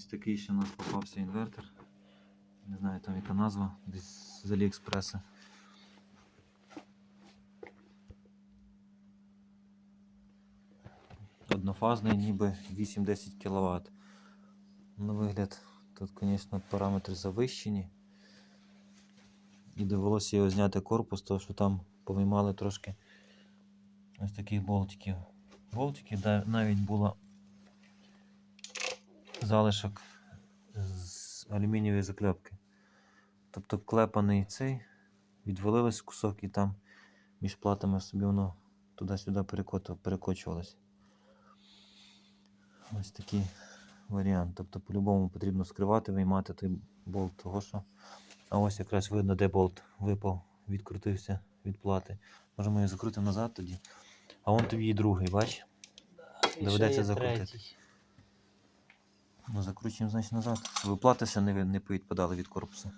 Ось такий ще у нас попався інвертор. Не знаю там яка назва, десь з Аліекспреса. Однофазний, ніби 8-10 кВт. На вигляд, тут, звісно, параметри завищені. І довелося його зняти корпус, тому що там повиймали трошки ось таких болтиків. Да, навіть було залишок з алюмінієвої заклепки. Тобто клепаний цей, відвалилось кусок і там між платами собі воно туди-сюди перекочувалось. Ось такий варіант. Тобто по-любому потрібно скривати, виймати той болт, того що. А ось якраз видно, де болт випав, відкрутився від плати. Може ми його закрутимо назад тоді. А вон тобі і другий, бач? Доведеться закрутити. Ну, закручуємо, значить, назад. Щоб плати ще не, не повідпадали від корпусу.